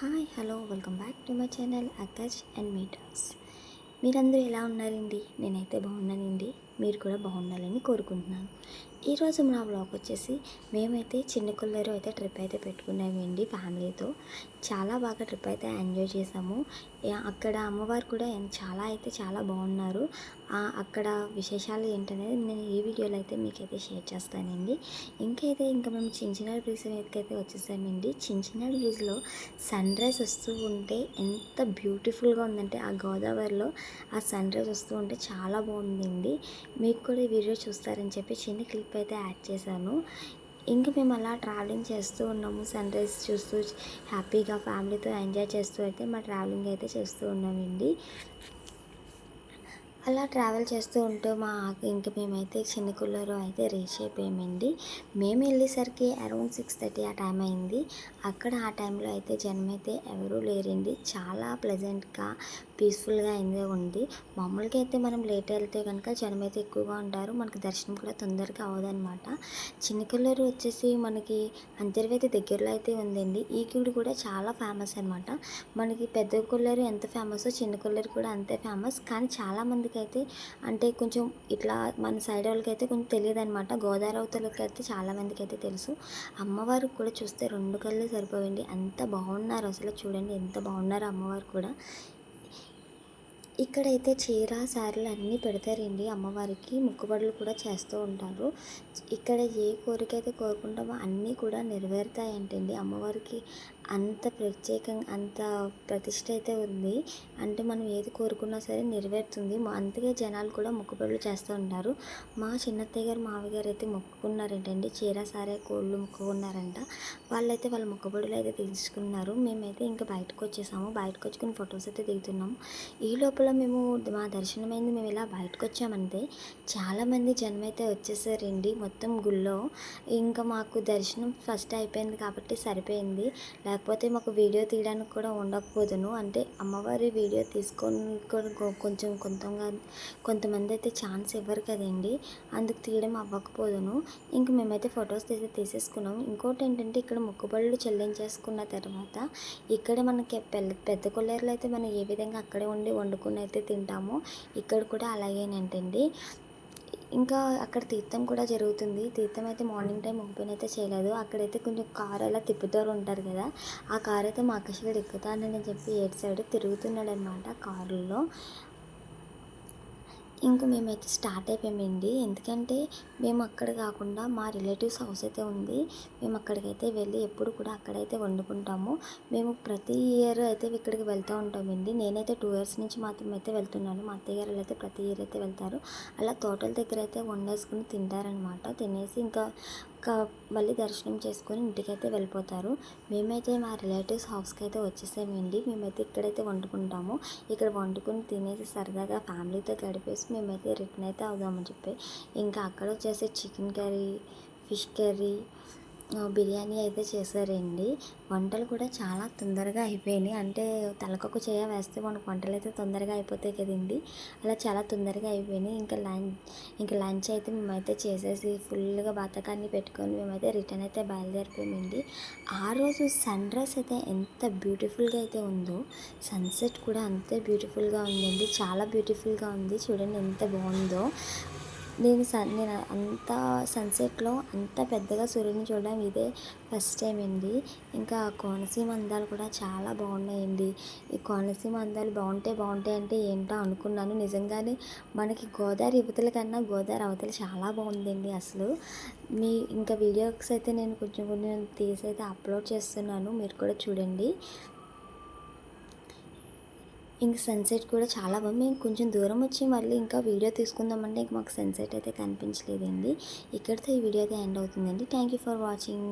Hi hello welcome back to my channel Akash and meters. మీరందరూ ఎలా ఉన్నారండి? నేనైతే బాగున్నానండి. మీరు కూడా బాగుండాలని కోరుకుంటున్నాను. ఈరోజు నా బ్లాగ్ వచ్చేసి మేమైతే చిన్న కొల్లేరు అయితే ట్రిప్ అయితే పెట్టుకున్నామండి ఫ్యామిలీతో. చాలా బాగా ట్రిప్ అయితే ఎంజాయ్ చేసాము. అక్కడ అమ్మవారు కూడా చాలా అయితే చాలా బాగున్నారు. అక్కడ విశేషాలు ఏంటనేది నేను ఈ వీడియోలో అయితే మీకైతే షేర్ చేస్తానండి. ఇంకైతే ఇంకా మేము చించినాడు బ్రిడ్జ్ మీదకైతే వచ్చేసామండి. చించినాడు బ్రిడ్జ్లో సన్ రైజ్ వస్తూ ఉంటే ఎంత బ్యూటిఫుల్గా ఉందంటే ఆ గోదావరిలో ఆ సన్ రైజ్ వస్తూ ఉంటే చాలా బాగుందండి. మీకు కూడా ఈ వీడియో చూస్తారని చెప్పి చిన్న క్లిప్ అయితే యాడ్ చేశాను. ఇంకా మేము అలా ట్రావెలింగ్ చేస్తూ ఉన్నాము సన్ రైజ్ చూస్తూ హ్యాపీగా ఫ్యామిలీతో ఎంజాయ్ చేస్తూ అయితే మా ట్రావెలింగ్ అయితే చేస్తూ ఉన్నామండి. అలా ట్రావెల్ చేస్తూ ఉంటూ మా ఇంకా మేమైతే చిన్న కుల్లరు అయితే రీచ్ అయిపోయామండి. మేము వెళ్ళేసరికి అరౌండ్ సిక్స్ థర్టీ ఆ టైం అయింది. అక్కడ ఆ టైంలో అయితే జనం అయితే ఎవరూ లేరండి. చాలా ప్లెజెంట్గా పీస్ఫుల్గా అయిందే ఉంది. మామూలుగా అయితే మనం లేట్ వెళ్తే కనుక జనం అయితే ఎక్కువగా ఉంటారు. మనకి దర్శనం కూడా తొందరగా అవ్వదన్నమాట చిన్నకల్లూరు వచ్చేసి మనకి అంతర్వేది దగ్గరలో అయితే ఉందండి. ఈ గుడి కూడా చాలా ఫేమస్ అనమాట మనకి పెద్ద కొల్లేరు ఎంత ఫేమస్ చిన్న కొల్లేరు కూడా అంతే ఫేమస్. కానీ చాలామందికి అయితే అంటే కొంచెం ఇట్లా మన సైడ్ వాళ్ళకి అయితే కొంచెం తెలియదు అనమాట గోదావరి అవతలకి అయితే చాలా మందికి అయితే తెలుసు. అమ్మవారికి కూడా చూస్తే రెండు కళ్ళు సరిపోవండి. అంత బాగున్నారు అసలు. చూడండి ఎంత బాగున్నారు అమ్మవారు కూడా. ఇక్కడైతే చీర శారీలు అన్నీ పెడతారండి. అమ్మవారికి మొక్కుబడులు కూడా చేస్తూ ఉంటారు. ఇక్కడ ఏ కోరిక అయితే కోరుకుంటామో అన్నీ కూడా నెరవేరుతాయంటండి. అమ్మవారికి అంత ప్రత్యేకంగా అంత ప్రతిష్ట అయితే ఉంది. అంటే మనం ఏది కోరుకున్నా సరే నెరవేరుతుంది. అందుకే జనాలు కూడా మొక్కుబడులు చేస్తూ ఉంటారు. మా చిన్నత్తయ్య గారు మావి గారు అయితే మొక్కుకున్నారంటండి. చీర సారే కోళ్ళు మొక్కుకున్నారంట. వాళ్ళైతే వాళ్ళ మొక్కుబడులు అయితే తీసుకున్నారు మేమైతే ఇంకా బయటకు వచ్చేసాము. బయటకు వచ్చుకుని ఫొటోస్ అయితే దిగుతున్నాము ఈ లోపల మేము మా దర్శనమైంది. మేము ఇలా బయటకు వచ్చామంటే చాలామంది జనం అయితే వచ్చేసారండి మొత్తం గుళ్ళో. ఇంకా మాకు దర్శనం ఫస్ట్ అయిపోయింది కాబట్టి సరిపోయింది. లేకపోతే మాకు వీడియో తీయడానికి కూడా ఉండకపోదును. అంటే అమ్మవారి వీడియో తీసుకొని కూడా కొంచెం కొంతగా కొంతమంది అయితే ఛాన్స్ ఇవ్వరు కదండి. అందుకు తీయడం అవ్వకపోదును. ఇంక మేమైతే ఫొటోస్ అయితే తీసేసుకున్నాం. ఇంకోటి ఏంటంటే ఇక్కడ మొక్కుబడులు చెల్లించేసుకున్న తర్వాత ఇక్కడ మనకి పెద్ద పెద్ద కొల్లేరులో అయితే మనం ఏ విధంగా అక్కడే ఉండి వండుకుని అయితే తింటామో ఇక్కడ కూడా అలాగేనంటండి. ఇంకా అక్కడ తీర్థం కూడా జరుగుతుంది. తీర్థం అయితే మార్నింగ్ టైం ఓపెన్ అయితే చేయలేదు. అక్కడైతే కొంచెం కారు అలా తిప్పుతూ ఉంటారు కదా. ఆ కార్ అయితే మా అక్కషగాడు ఎక్కుతానని చెప్పి ఏడు సైడ్ తిరుగుతున్నాడు అనమాట కారులో. ఇంకా మేమైతే స్టార్ట్ అయిపోయామండి. ఎందుకంటే మేము అక్కడ కాకుండా మా రిలేటివ్స్ హౌస్ అయితే ఉంది. మేము అక్కడికైతే వెళ్ళి ఎప్పుడు కూడా అక్కడైతే వండుకుంటాము. మేము ప్రతి ఇయర్ అయితే ఇక్కడికి వెళ్తూ ఉంటామండి. నేనైతే టూ ఇయర్స్ నుంచి మాత్రం అయితే వెళ్తున్నాను. మా అత్తయ్య గారు అయితే ప్రతి ఇయర్ అయితే వెళ్తారు. అలా తోటల దగ్గర అయితే వండేసుకుని తింటారనమాట తినేసి ఇంకా మళ్ళీ దర్శనం చేసుకొని ఇంటికైతే వెళ్ళిపోతారు. మేమైతే మా రిలేటివ్స్ హౌస్కి అయితే వచ్చేసామండి. మేమైతే ఇక్కడైతే వండుకుంటాము. ఇక్కడ వండుకొని తినేసి సరదాగా ఫ్యామిలీతో గడిపేసి మేమైతే రిటర్న్ అయితే అవుదామని చెప్పి. ఇంకా అక్కడ వచ్చేసి chicken curry fish curry biryani అయితే చేశారండి. వంటలు కూడా చాలా తొందరగా అయిపోయినాయి. అంటే తలకొక చేయ వేస్తే మనకు వంటలు అయితే తొందరగా అయిపోతాయి కదండి. అలా చాలా తొందరగా అయిపోయినాయి. ఇంకా లంచ్ ఇంకా లంచ్ అయితే మేమైతే చేసేసి ఫుల్గా బతకాన్ని పెట్టుకొని మేమైతే రిటర్న్ అయితే బయలుదేరిపోయామండి. ఆ రోజు సన్ రైజ్ అయితే ఎంత బ్యూటిఫుల్గా అయితే ఉందో సన్సెట్ కూడా అంతే బ్యూటిఫుల్గా ఉందండి. చాలా బ్యూటిఫుల్గా ఉంది. చూడండి ఎంత బాగుందో. నేను సన్ నేను అంత సన్సెట్లో అంత పెద్దగా సూర్యుని చూడడం ఇదే ఫస్ట్ టైం అండి. ఇంకా కోనసీమ అందాలు కూడా చాలా బాగున్నాయండి. ఈ కోనసీమ అందాలు బాగుంటే బాగుంటాయి అంటే ఏంటో అనుకున్నాను. నిజంగానే మనకి గోదావరి యువతల కన్నా గోదావరి అవతల చాలా బాగుందండి అసలు. మీ ఇంకా వీడియోస్ అయితే నేను కొంచెం కొంచెం తీసి అయితే అప్లోడ్ చేస్తున్నాను. మీరు కూడా చూడండి. ఇంక సన్సెట్ కూడా చాలా బాగుంది. మేము కొంచెం దూరం వచ్చి మళ్ళీ ఇంకా వీడియో తీసుకుందామంటే ఇంక మాకు సన్సెట్ అయితే కనిపించలేదండి. ఇక్కడితో ఈ వీడియో అయితే ఎండ్ అవుతుందండి. Thank you for watching